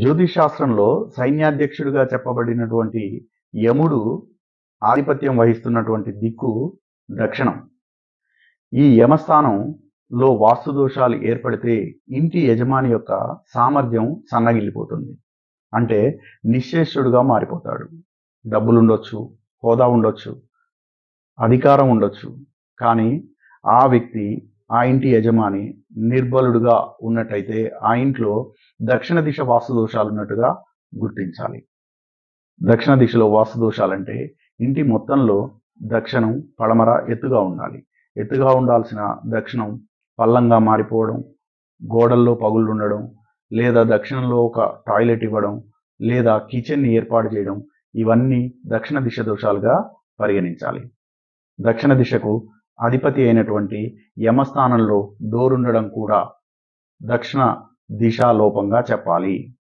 జ్యోతిష్ శాస్త్రంలో సైన్యాధ్యక్షుడిగా చెప్పబడినటువంటి యముడు ఆధిపత్యం వహిస్తున్నటువంటి దిక్కు దక్షిణం. ఈ యమస్థానంలో వాస్తు దోషాలు ఏర్పడితే ఇంటి యజమాని యొక్క సామర్థ్యం సన్నగిల్లిపోతుంది. అంటే నిశ్చేష్టుడుగా మారిపోతాడు. డబ్బులు ఉండొచ్చు హోదా ఉండొచ్చు అధికారం ఉండొచ్చు. కానీ ఆ వ్యక్తి ఆ ఇంటి యజమాని నిర్బలుడుగా ఉన్నట్టయితే ఆ ఇంట్లో దక్షిణ దిశ వాస్తు దోషాలు ఉన్నట్టుగా గుర్తించాలి. దక్షిణ దిశలో వాస్తు దోషాలంటే ఇంటి మొత్తంలో దక్షిణం పడమర ఎత్తుగా ఉండాలి. ఎత్తుగా ఉండాల్సిన దక్షిణం పల్లంగా మారిపోవడం గోడల్లో పగుళ్ళు ఉండడం లేదా దక్షిణంలో ఒక టాయిలెట్ ఇవ్వడం లేదా కిచెన్ని ఏర్పాటు చేయడం ఇవన్నీ దక్షిణ దిశ దోషాలుగా పరిగణించాలి. దక్షిణ దిశకు అధిపతి అయినటువంటి యమస్థానంలో డోరుండడం కూడా దక్షిణ దిశాలోపంగా చెప్పాలి.